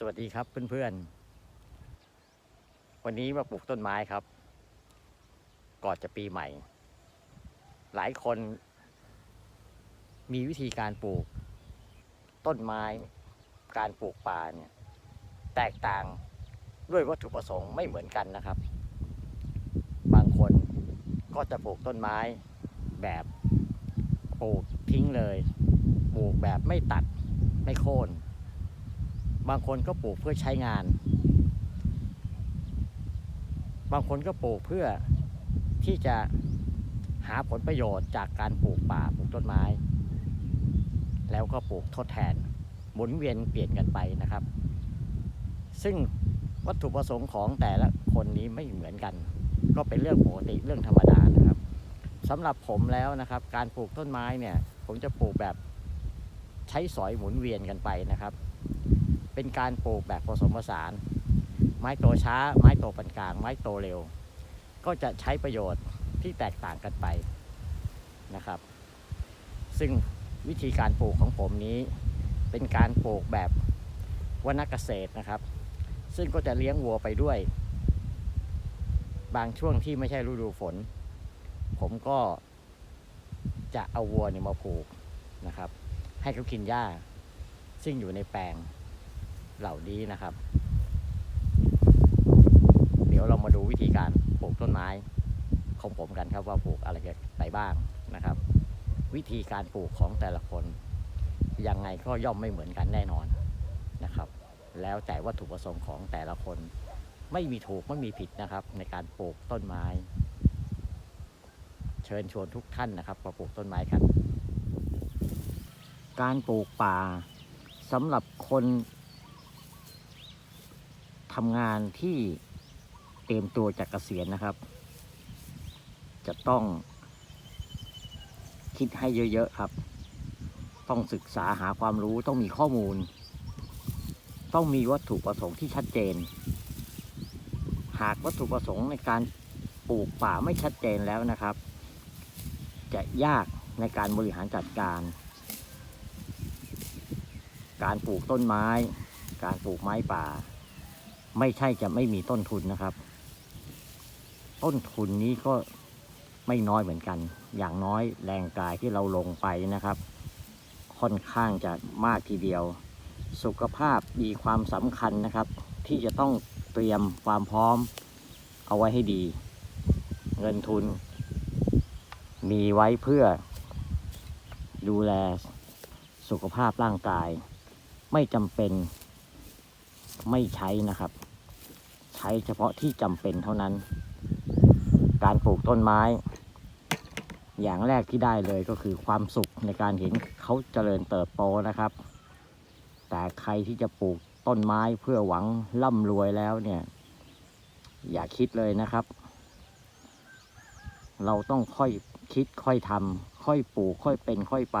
สวัสดีครับเพื่อนๆ วันนี้มาปลูกต้นไม้ครับ ก่อนจะปีใหม่ หลายคน มีวิธีการปลูก ต้นไม้ การปลูกป่าเนี่ย แตกต่างด้วยวัตถุประสงค์ไม่เหมือนกันนะครับ บางคนก็จะปลูกต้นไม้แบบปลูกทิ้งเลย ปลูกแบบไม่ตัดไม่โค่น บางคนก็ปลูกเพื่อใช้งาน บางคนก็ปลูกเพื่อที่จะหาผลประโยชน์จากการปลูกป่าปลูกต้นไม้ แล้วก็ปลูกทดแทน หมุนเวียนเปลี่ยนกันไปนะครับ ซึ่งวัตถุประสงค์ของแต่ละคนนี้ไม่เหมือนกัน ก็เป็นเรื่องปกติเรื่องธรรมดานะครับสำหรับผมแล้วนะครับ การปลูกต้นไม้เนี่ย ผมจะปลูกแบบใช้สอยหมุนเวียนกันไปนะครับ เป็นการปลูกแบบผสมผสาน ไม้โตช้า ไม้โตปานกลาง ไม้โตเร็ว ก็จะใช้ประโยชน์ที่แตกต่างกันไปนะครับ ซึ่งวิธีการปลูกของผมนี้เป็นการปลูกแบบวนาเกษตรนะครับ ซึ่งก็จะเลี้ยงวัวไปด้วย บางช่วงที่ไม่ใช่ฤดูฝน ผมก็จะเอาวัวเนี่ยมาผูกนะครับ ให้เขากินหญ้า ซึ่งอยู่ในแปลง เหล่านี้นะครับ เดี๋ยวเรามาดูวิธีการปลูกต้นไม้ของผมกันครับว่าปลูกอะไรไปบ้างนะครับ วิธีการปลูกของแต่ละคนยังไงก็ย่อมไม่เหมือนกันแน่นอนนะครับ แล้วแต่วัตถุประสงค์ของแต่ละคนไม่มีถูกไม่มีผิดนะครับ ในการปลูกต้นไม้ เชิญชวนทุกท่านนะครับมาปลูกต้นไม้กันการปลูกป่าสำหรับคน ทำงานที่เตรียมตัวจากเกษียณนะครับ จะต้องคิดให้เยอะๆครับ ต้องศึกษาหาความรู้ต้องมีข้อมูล ต้องมีวัตถุประสงค์ที่ชัดเจน หากวัตถุประสงค์ในการปลูกป่าไม่ชัดเจนแล้วนะครับ จะยากในการบริหารจัดการ การปลูกต้นไม้ การปลูกไม้ป่า ไม่ใช่จะไม่มีต้นทุนนะครับ ต้นทุนนี้ก็ไม่น้อยเหมือนกัน อย่างน้อยแรงกายที่เราลงไปนะครับ ค่อนข้างจะมากทีเดียว สุขภาพมีความสำคัญนะครับ ที่จะต้องเตรียมความพร้อมเอาไว้ให้ดี เงินทุน มีไว้เพื่อดูแลสุขภาพร่างกาย ไม่จำเป็นไม่ใช้นะครับ ช้เฉพาะที่จำเป็นเท่านั้น การปลูกต้นไม้ อย่างแรกที่ได้เลยก็คือความสุขในการเห็นเขาเจริญเติบโตนะครับ แต่ใครที่จะปลูกต้นไม้เพื่อหวังร่ำรวยแล้วเนี่ย อย่าคิดเลยนะครับ เราต้องค่อยคิดค่อยทำค่อยปลูกค่อยเป็นค่อยไป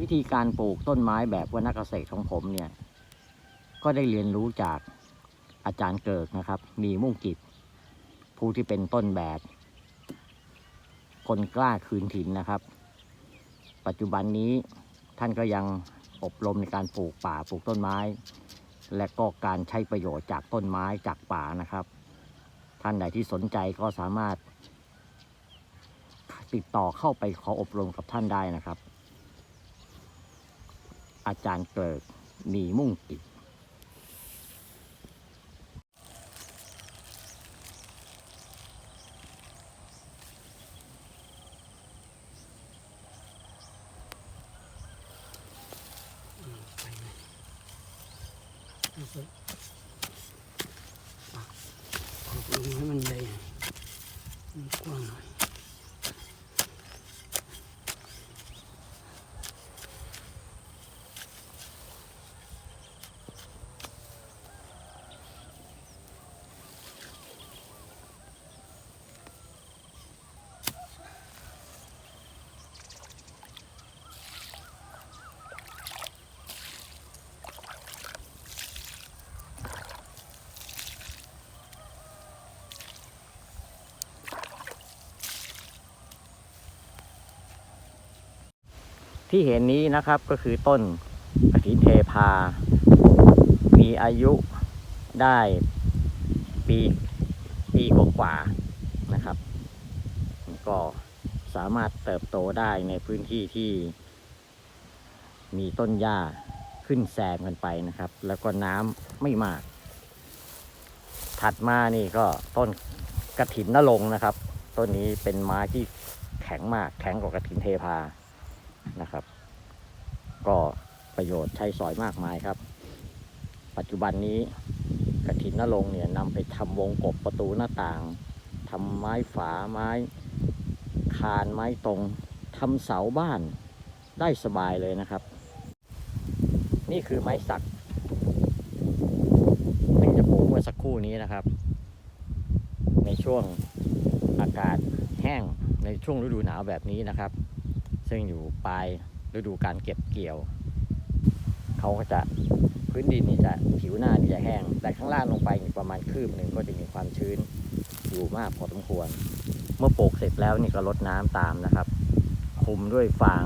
วิธีการปลูกต้นไม้แบบวรรณเกษตรของผมเนี่ย ก็ได้เรียนรู้จากอาจารย์เกิกนะครับ มีมุ่งกิจ ผู้ที่เป็นต้นแบบ คนกล้าคืนถิ่นนะครับ ปัจจุบันนี้ท่านก็ยังอบรมในการปลูกป่าปลูกต้นไม้ และก็การใช้ประโยชน์จากต้นไม้จากป่านะครับ ท่านใดที่สนใจก็สามารถติดต่อเข้าไปขออบรมกับท่านได้นะครับ อาจารย์เกิดมีมุ่งกิจไปเลยเอาสิอะขอบลงให้มันเลยมันกว้างหน่อย ที่เห็นนี้นะครับก็คือต้นกระถินเทพา มีอายุได้ปีปีกว่านะครับ ก็สามารถเติบโตได้ในพื้นที่ที่ มีต้นหญ้าขึ้นแซมกันไปนะครับ แล้วก็น้ำไม่มาก ถัดมานี่ก็ต้นกระถินนรงนะครับ ต้นนี้เป็นไม้ที่แข็งมากแข็งกว่ากระถินเทพา นะครับ ก็ประโยชน์ใช้สอยมากมายครับ ปัจจุบันนี้กระถินนรงเนี่ยนำไปทำวงกบประตูหน้าต่างทำไม้ฝาไม้คานไม้ตรงทำเสาบ้านได้สบายเลยนะครับ นี่คือไม้สักซึ่งจะปลูกเมื่อสักครู่นี้นะครับ ในช่วงอากาศแห้งในช่วงฤดูหนาวแบบนี้นะครับ ซึ่งอยู่ปลายฤดูการเก็บเกี่ยว เขาก็จะพื้นดินนี่จะผิวหน้านี่จะแห้ง แต่ข้างล่างลงไปประมาณคืบหนึ่งก็จะมีความชื้นอยู่มากพอสมควร เมื่อปลูกเสร็จแล้วนี่ก็ลดน้ำตามนะครับ คุมด้วยฟาง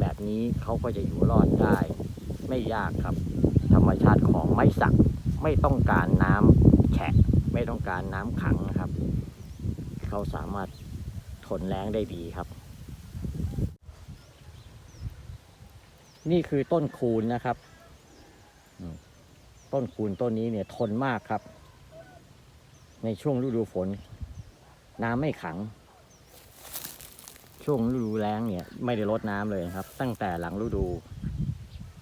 แบบนี้เขาก็จะอยู่รอดได้ ไม่ยากครับ ธรรมชาติของไม้สักไม่ต้องการน้ำแฉะไม่ต้องการน้ำขังนะครับ เขาสามารถทนแรงได้ดีครับ นี่คือต้นคูนนะครับอืมต้นคูนต้นนี้เนี่ยทนมากครับ ในช่วงฤดูฝน น้ำไม่ขัง ช่วงฤดูแล้งเนี่ย ไม่ได้ลดน้ำเลยนะครับ ตั้งแต่หลังฤดู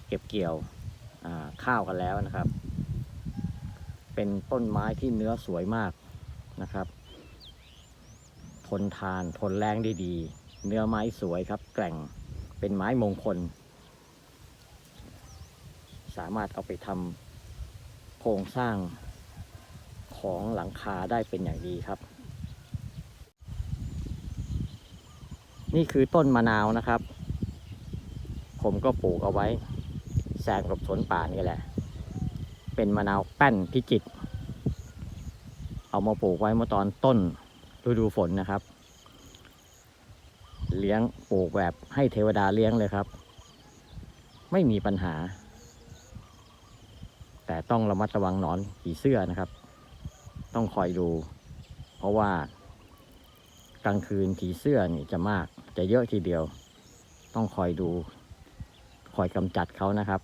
เก็บเกี่ยวอ่าข้าวกันแล้วนะครับ เป็นต้นไม้ที่เนื้อสวยมากนะครับ ทนทานทนแรงได้ดี เนื้อไม้สวยครับ แกร่งเป็นไม้มงคล สามารถเอาไปทำโครงสร้างของหลังคาได้เป็นอย่างดีครับ นี่คือต้นมะนาวนะครับ ผมก็ปลูกเอาไว้แซมกับสวนป่านี่แหละ เป็นมะนาวแป้นพิจิตรเอามาปลูกไว้เมื่อตอนต้นฤดูฝนนะครับ เลี้ยงปลูกแบบให้เทวดาเลี้ยงเลยครับ ไม่มีปัญหา แต่ต้องระมัดระวังหนอนผีเสื้อนะครับ ต้องคอยดู เพราะว่ากลางคืนผีเสื้อนี่จะมากจะเยอะทีเดียว ต้องคอยดู คอยกำจัดเขานะครับ